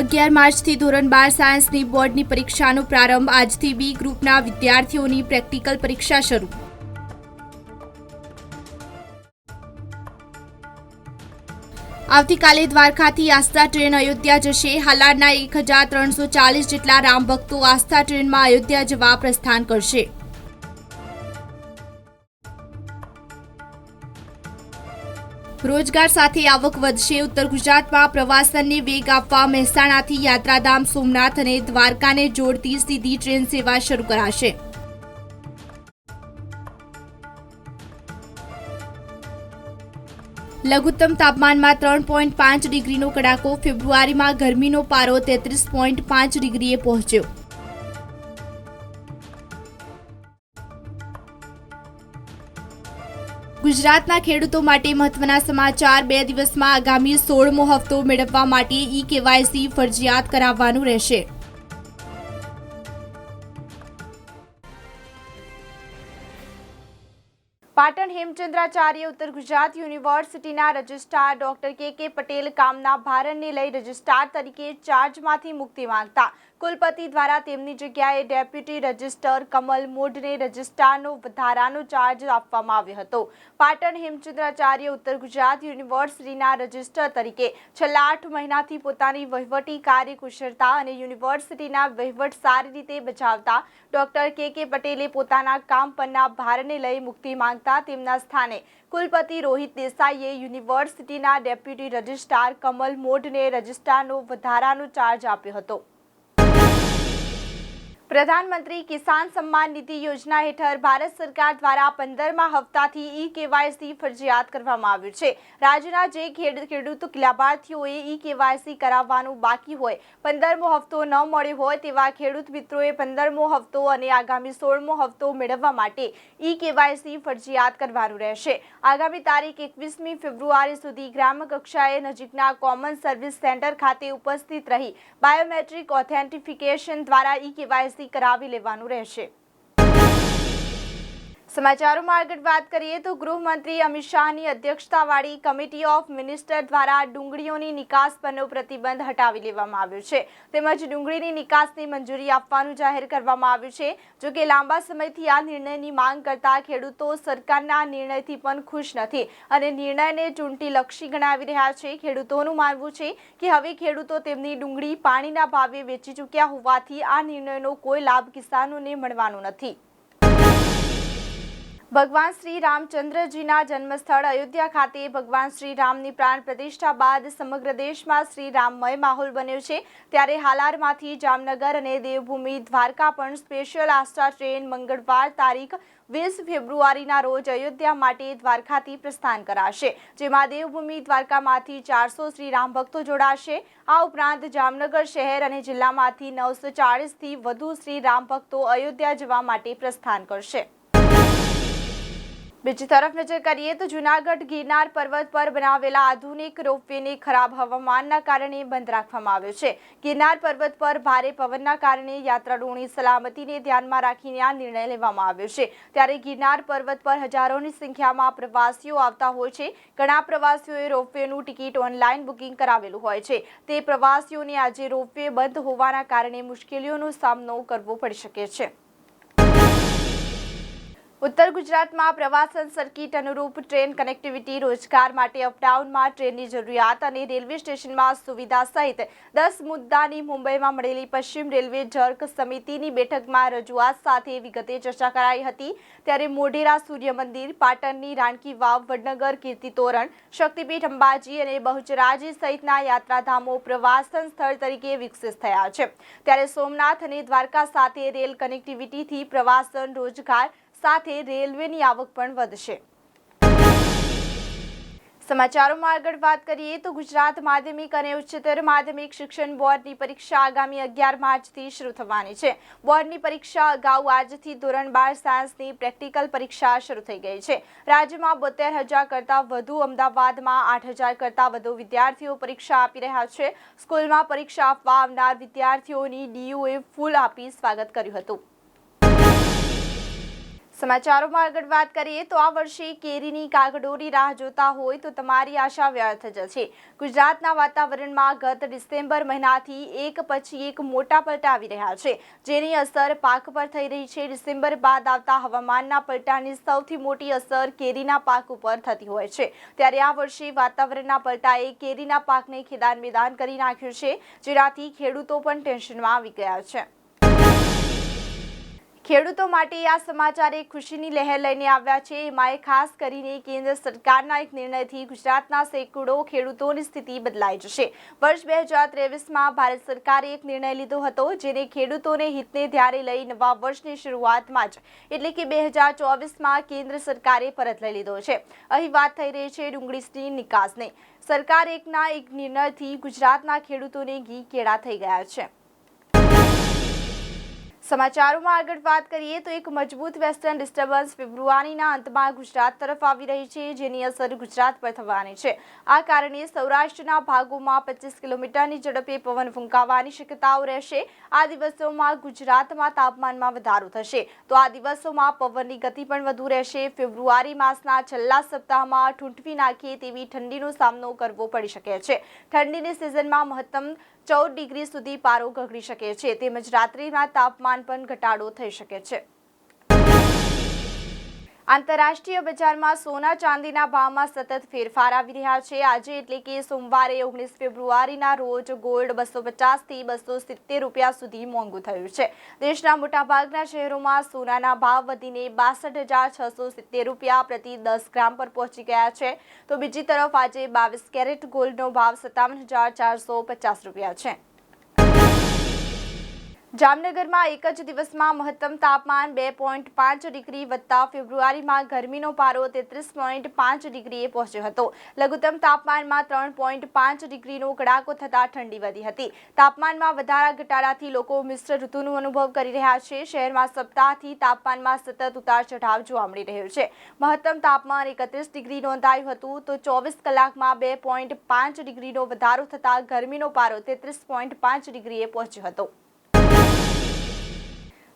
અગિયાર માર્ચથી ધોરણ બાર સાયન્સની બોર્ડની પરીક્ષાનો પ્રારંભ આજથી બી ગ્રુપના વિદ્યાર્થીઓની પ્રેક્ટિકલ પરીક્ષા શરૂ. આવતીકાલે દ્વારકાથી આસ્થા ટ્રેન અયોધ્યા જશે. હાલારના એક હજાર ત્રણસો ચાલીસ જેટલા રામ ભક્તો આસ્થા ટ્રેનમાં અયોધ્યા જવા પ્રસ્થાન કરશે. રોજગાર સાથે આવક વધશે. ઉત્તર ગુજરાતમાં પ્રવાસનને વેગ આપવા મહેસાણાથી યાત્રાધામ સોમનાથ અને દ્વારકાને જોડતી સીધી ટ્રેન સેવા શરૂ કરાશે. લઘુત્તમ તાપમાનમાં ત્રણ પોઈન્ટ પાંચ ડિગ્રીનો કડાકો, ફેબ્રુઆરીમાં ગરમીનો પારો તેત્રીસ પોઈન્ટ પાંચ ડિગ્રીએ પહોંચ્યો. ગુજરાતના ખેડૂતો માટે મહત્વના સમાચાર બે દિવસમાં આગામી સોળમો હપ્તો મેળવવા માટે ઈ કેવાયસી ફરજિયાત કરાવવાનું રહેશે. પાટણ હેમચંદ્રાચાર્ય ઉત્તર ગુજરાત યુનિવર્સિટીના રજિસ્ટ્રાર ડોક્ટર કે કે પટેલ કામના ભારણને લઈ રજિસ્ટ્રાર તરીકે ચાર્જમાંથી મુક્તિ માંગતા કુલપતિ દ્વારા તેમની જગ્યાએ ડેપ્યુટી રજિસ્ટર કમલ મોઢને રજિસ્ટ્રારનો વધારાનો ચાર્જ આપવામાં આવ્યો હતો. પાટણ હેમચંદ્રાચાર્ય ઉત્તર ગુજરાત યુનિવર્સિટીના રજિસ્ટર તરીકે છેલ્લા આઠ મહિનાથી પોતાની વહીવટી કાર્યકુશળતા અને યુનિવર્સિટીના વહીવટ સારી રીતે બજાવતા ડોક્ટર કે કે પટેલે પોતાના કામ પરના ભારને લઈ મુક્તિ માંગતા તેમના સ્થાને કુલપતિ રોહિત દેસાઈએ યુનિવર્સિટીના ડેપ્યુટી રજિસ્ટ્રાર કમલ મોઢને રજિસ્ટ્રારનો વધારાનો ચાર્જ આપ્યો હતો. પ્રધાનમંત્રી કિસાન સન્માન નિધિ યોજના હેઠળ ભારત સરકાર દ્વારા પંદરમા હપ્તાથી ઈ કેવાયસી ફરજિયાત કરવામાં આવ્યું છે. રાજ્યના જે ખેડ- ખેડૂત લાભાર્થીઓએ ઈ કેવાયસી કરાવવાનું બાકી હોય, પંદરમો હપ્તો ન મળ્યો હોય તેવા ખેડૂત મિત્રોએ પંદરમો હપ્તો અને આગામી સોળમો હપ્તો મેળવવા માટે ઈ કેવાયસી ફરજિયાત કરવાનું રહેશે. આગામી તારીખ એકવીસમી ફેબ્રુઆરી સુધી ગ્રામ કક્ષાએ નજીકના કોમન સર્વિસ સેન્ટર ખાતે ઉપસ્થિત રહી બાયોમેટ્રિક ઓથેન્ટિફિકેશન દ્વારા ઈ કેવાયસી કરાવી લેવાનું રહેશે. સમાચારોમાં આગળ વાત કરીએ તો ગૃહમંત્રી અમિત શાહની અધ્યક્ષતાવાળી કમિટી ઓફ મિનિસ્ટર દ્વારા ડુંગળીઓની નિકાસ પરનો પ્રતિબંધ હટાવી લેવામાં આવ્યો છે. તેમજ ડુંગળીની નિકાસની મંજૂરી આપવાનું જાહેર કરવામાં આવ્યું છે. જો કે લાંબા સમયથી આ નિર્ણયની માંગ કરતા ખેડૂતો સરકારના નિર્ણયથી પણ ખુશ નથી અને નિર્ણયને ચૂંટીલક્ષી ગણાવી રહ્યા છે. ખેડૂતોનું માનવું છે કે હવે ખેડૂતો તેમની ડુંગળી પાણીના ભાવે વેચી ચૂક્યા હોવાથી આ નિર્ણયનો કોઈ લાભ કિસાનોને મળવાનો નથી. ભગવાન શ્રી રામચંદ્રજીના જન્મસ્થળ અયોધ્યા ખાતે ભગવાન શ્રી રામની પ્રાણ પ્રતિષ્ઠા બાદ સમગ્ર દેશમાં શ્રી રામમય માહોલ બન્યો છે. ત્યારે હાલારમાંથી જામનગર અને દેવભૂમિ દ્વારકા પણ સ્પેશિયલ આસ્થા ટ્રેન મંગળવાર તારીખ વીસ ફેબ્રુઆરીના રોજ અયોધ્યા માટે દ્વારકાથી પ્રસ્થાન કરાશે. જેમાં દેવભૂમિ દ્વારકામાંથી ચારસો શ્રી રામ ભક્તો જોડાશે. આ ઉપરાંત જામનગર શહેર અને જિલ્લામાંથી નવસો ચાળીસથી વધુ શ્રી રામ ભક્તો અયોધ્યા જવા માટે પ્રસ્થાન કરશે. બીજી તરફ નજર કરીએ તો જૂનાગઢ ગિરનાર પર્વત પર બનાવેલા આધુનિક રોપવેને ખરાબ હવામાનના કારણે બંધ રાખવામાં આવ્યો છે. ગિરનાર પર્વત પર ભારે પવનના કારણે યાત્રાળુઓની સલામતીને ધ્યાનમાં રાખીને આ નિર્ણય લેવામાં આવ્યો છે. ત્યારે ગિરનાર પર્વત પર હજારોની સંખ્યામાં પ્રવાસીઓ આવતા હોય છે. ઘણા પ્રવાસીઓએ રોપવેનું ટિકિટ ઓનલાઈન બુકિંગ કરાવેલું હોય છે. તે પ્રવાસીઓને આજે રોપવે બંધ હોવાના કારણે મુશ્કેલીઓનો સામનો કરવો પડી શકે છે. ઉત્તર ગુજરાતમાં પ્રવાસન સર્કિટ અનુરૂપ ટ્રેન કનેક્ટિવિટી રોજગાર માટે અપડાઉનમાં ટ્રેનની જરૂરિયાત અને રેલવે સ્ટેશનમાં સુવિધા સહિત દસ મુદ્દાની મુંબઈમાં મળેલી પશ્ચિમ રેલવે જર્ક સમિતિની બેઠકમાં રજૂઆત સાથે વિગતે ચર્ચા કરાઈ હતી. ત્યારે મોઢેરા સૂર્ય મંદિર પાટણની રાણકી વાવ, વડનગર, કીર્તિ તોરણ, શક્તિપીઠ અંબાજી અને બહુચરાજી સહિતના યાત્રાધામો પ્રવાસન સ્થળ તરીકે વિકસિત થયા છે. ત્યારે સોમનાથ અને દ્વારકા સાથે રેલ કનેક્ટિવિટીથી પ્રવાસન રોજગાર સાથે રેલવેની આવક પણ વધશે. સમાચારોમાં આગળ વાત કરીએ તો ગુજરાત માધ્યમિક અને ઉચ્ચતર માધ્યમિક શિક્ષણ બોર્ડની પરીક્ષા આગામી અગિયાર માર્ચથી શરૂ થવાની છે. બોર્ડની પરીક્ષા અગાઉ આજથી ધોરણ બાર સાયન્સની પ્રેક્ટિકલ પરીક્ષા શરૂ થઈ ગઈ છે. રાજ્યમાં બોતેર હજાર કરતાં વધુ અમદાવાદમાં આઠ હજાર કરતાં વધુ વિદ્યાર્થીઓ પરીક્ષા આપી રહ્યા છે. સ્કૂલમાં પરીક્ષા આપવા આવનાર વિદ્યાર્થીઓની ડીયુએ ફૂલ આપી સ્વાગત કર્યું હતું. સમાચારોમાં આગળ વાત કરીએ તો આ વર્ષે કેરીની કાગડોરી રાહ જોતા હોય તો તમારી આશા વ્યર્થ જશે. ગુજરાતના વાતાવરણમાં ગત ડિસેમ્બર મહિનાથી એક પછી એક મોટા પલટા આવી રહ્યા છે. જેની અસર પાક પર થઈ રહી છે. ડિસેમ્બર બાદ આવતા હવામાનના પલટાની સૌથી મોટી અસર કેરીના પાક ઉપર થતી હોય છે. ત્યારે આ વર્ષે વાતાવરણના પલટાએ કેરીના પાકને ખેદાન મેદાન કરી નાખ્યું છે, જેનાથી ખેડૂતો પણ ટેન્શનમાં આવી ગયા છે. ખેડૂતો માટે આ સમાચાર ખુશીની લહેર લઈને આવ્યા છે. એમાં ખાસ કરીને કેન્દ્ર સરકારના એક નિર્ણયથી ગુજરાતના સેંકડો ખેડૂતોની સ્થિતિ બદલાઈ જશે. વર્ષ બે હજાર ત્રેવીસમાં ભારત સરકારે એક નિર્ણય લીધો હતો, જેને ખેડૂતોને હિતને ધ્યાને લઈ નવા વર્ષની શરૂઆતમાં જ. એટલે કે બે હજાર ચોવીસમાં કેન્દ્ર સરકારે પરત લઈ લીધો છે. અહીં વાત થઈ રહી છે ડુંગળીની નિકાસની. સરકાર એકના એક નિર્ણયથી ગુજરાતના ખેડૂતોને ઘી કેળા થઈ ગયા છે. સમાચારોમાં આગળ વાત કરીએ તો એક મજબૂત વેસ્ટર્ન ડિસ્ટર્બન્સ ફેબ્રુઆરીના અંતમાં ગુજરાત તરફ આવી રહી છે, જેની અસર ગુજરાત પર થવાની છે. આ કારણે સૌરાષ્ટ્રના ભાગોમાં પચીસ કિલોમીટરની ઝડપે પવન ફૂંકાવાની શક્યતાઓ રહેશે. આ દિવસોમાં ગુજરાતમાં તાપમાનમાં વધારો થશે. તો આ દિવસોમાં પવનની ગતિ પણ વધુ રહેશે. ફેબ્રુઆરી માસના છેલ્લા સપ્તાહમાં ઠૂંઠવી નાખે તેવી ઠંડીનો સામનો કરવો પડી શકે છે. ઠંડીની સિઝનમાં મહત્તમ ચૌદ ડિગ્રી સુધી પારો ગગડી શકે છે, તેમજ રાત્રિના તાપમાન પણ ઘટાડો થઈ શકે છે. આંતરરાષ્ટ્રીય બજારમાં સોના ચાંદીના ભાવમાં સતત ફેરફાર આવી રહ્યા છે. આજે એટલે કે સોમવારે ઓગણીસ ફેબ્રુઆરીના રોજ ગોલ્ડ બસો પચાસથી બસો સિત્તેર રૂપિયા સુધી મોંઘું થયું છે. દેશના મોટાભાગના શહેરોમાં સોનાના ભાવ વધીને બાસઠ હજાર છસો સિત્તેર રૂપિયા પ્રતિ દસ ગ્રામ પર પહોંચી ગયા છે. તો બીજી તરફ આજે બાવીસ કેરેટ ગોલ્ડનો ભાવ સત્તાવન હજાર ચારસો પચાસ રૂપિયા છે. જામનગરમાં એક જ દિવસમાં મહત્તમ તાપમાન બે પોઈન્ટ પાંચ ડિગ્રી વધતા ફેબ્રુઆરીમાં ગરમીનો પારો તેત્રીસ પોઈન્ટ પાંચ ડિગ્રીએ પહોંચ્યો હતો. લઘુત્તમ તાપમાનમાં ત્રણ પોઈન્ટ પાંચ ડિગ્રીનો કડાકો થતાં ઠંડી વધી હતી. તાપમાનમાં વધારા ઘટાડાથી લોકો મિશ્ર ઋતુનો અનુભવ કરી રહ્યા છે. શહેરમાં સપ્તાહથી તાપમાનમાં સતત ઉતાર ચઢાવ જોવા મળી રહ્યો છે. મહત્તમ તાપમાન એકત્રીસ ડિગ્રી નોંધાયું હતું તો ચોવીસ કલાકમાં બે પોઈન્ટ પાંચ ડિગ્રીનો વધારો થતાં ગરમીનો પારો તેત્રીસ પોઈન્ટ પાંચ ડિગ્રીએ પહોંચ્યો હતો.